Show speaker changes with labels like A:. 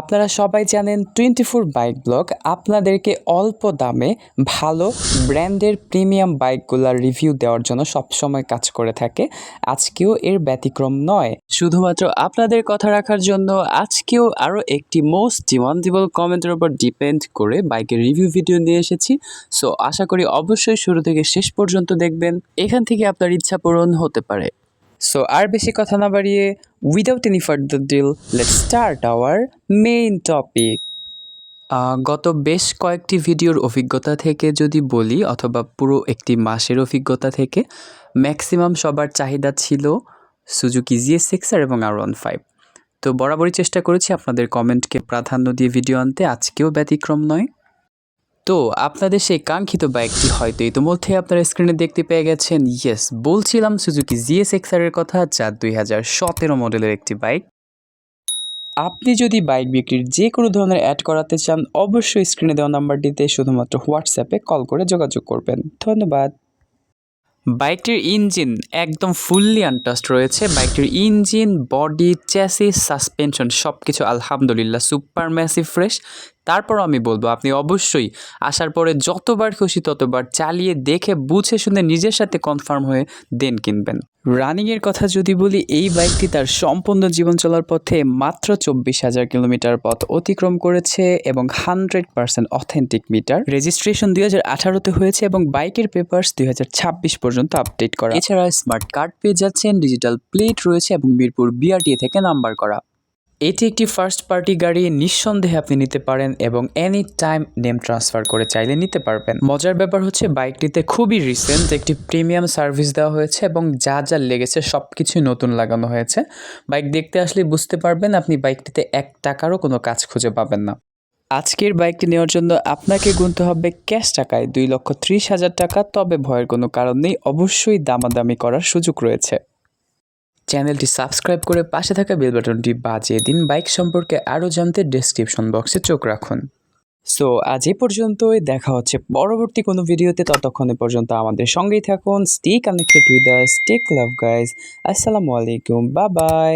A: আপনারা সবাই জানেন টোয়েন্টি ফোর বাইক ব্লগ। আপনাদেরকে অল্প দামে ভালো ব্র্যান্ডের প্রিমিয়াম বাইকগুলোর রিভিউ দেওয়ার জন্য সবসময় কাজ করে থাকে। আজকেও এর ব্যতিক্রম নয়। শুধুমাত্র আপনাদের কথা রাখার জন্য আজকেও আরও একটি মোস্ট ডিমান্ডেবল কমেন্টের উপর ডিপেন্ড করে বাইকের রিভিউ ভিডিও নিয়ে এসেছি। সো আশা করি অবশ্যই শুরু থেকে শেষ পর্যন্ত দেখবেন। এখান থেকে আপনার ইচ্ছা পূরণ হতে পারে। সো আর বেশি কথা না বাড়িয়ে without any further delay let start our main topic গত বেশ কয়েকটি ভিডিওর অভিজ্ঞতা থেকে যদি বলি, অথবা পুরো একটি মাসের অভিজ্ঞতা থেকে ম্যাক্সিমাম সবার চাহিদা ছিল সুজুকি জিএস সিক্সার এবং আর ওয়ান ফাইভ তো বরাবরই চেষ্টা করেছি আপনাদের কমেন্টকে প্রাধান্য দিয়ে ভিডিও আনতে। আজকেও ব্যতিক্রম নয়। তো আপনাদের সেই কাঙ্ক্ষিত বাইকটি হয়তো ইতিমধ্যে আপনারা স্ক্রিনে দেখতে পেয়ে গেছেন। ইয়েস বলছিলাম সুজুকি জিএস এক্সআরের কথা, যা দুই হাজার সতেরো মডেলের একটি বাইক আপনি যদি বাইক বিক্রির যে কোনো ধরনের অ্যাড করাতে চান, অবশ্যই স্ক্রিনে দেওয়া নাম্বারটিতে শুধুমাত্র হোয়াটসঅ্যাপে কল করে যোগাযোগ করবেন। ধন্যবাদ। বাইকটির ইঞ্জিন একদম ফুললি আনটাস্ট রয়েছে। বাইকটির ইঞ্জিন বডি চ্যাসি সাসপেনশন সব কিছু আলহামদুলিল্লাহ সুপার ম্যাসিভ ফ্রেশ তারপর আমি বলব, আপনি অবশ্যই আসার পরে যতবার খুশি ততবার চালিয়ে দেখে, বুঝে শুনে নিজের সাথে কনফার্ম হয়ে দেন কিনবেন। রানিংয়ের কথা যদি বলি, এই বাইকটি তার সম্পূর্ণ জীবন চলার পথে মাত্র চব্বিশ হাজার কিলোমিটার পথ অতিক্রম করেছে এবং hundred percent authentic metre. Registration দুই হাজার আঠারোতে হয়েছে এবং বাইকের পেপার্স দুই হাজার ছাব্বিশ পর্যন্ত আপডেট করা। এছাড়া স্মার্ট কার্ড পেয়ে যাচ্ছেন ডিজিটাল প্লেট রয়েছে এবং মিরপুর বিআরটিএ থেকে নাম্বার করা। এটি একটি ফার্স্ট পার্টি গাড়ি, নিঃসন্দেহে আপনি নিতে পারেন এবং এনি টাইম নেম ট্রান্সফার করে চাইলে নিতে পারবেন। মজার ব্যাপার হচ্ছে, বাইকটিতে খুবই রিসেন্ট একটি প্রিমিয়াম সার্ভিস দেওয়া হয়েছে এবং যা যা লেগেছে সব কিছুই নতুন লাগানো হয়েছে। বাইক দেখতে আসলে বুঝতে পারবেন আপনি বাইকটিতে এক টাকারও কোনো কাজ খুঁজে পাবেন না। আজকের বাইকটি নেওয়ার জন্য আপনাকে গুনতে হবে ক্যাশ টাকায় দুই লক্ষ ত্রিশ হাজার টাকা, তবে ভয়ের কোনো কারণ নেই। অবশ্যই দামাদামি করার সুযোগ রয়েছে। চ্যানেলটি সাবস্ক্রাইব করে পাশে থাকা বেল বাটনটি বাজিয়ে দিন। বাইক সম্পর্কে আরও জানতে ডেসক্রিপশন বক্সে চোখ রাখুন। সো আজ এ পর্যন্তই। দেখা হচ্ছে পরবর্তী কোনো ভিডিওতে। ততক্ষণে পর্যন্ত আমাদের সঙ্গেই থাকুন। Stay connected with us tech love guys আসসালামু আলাইকুম বা বাই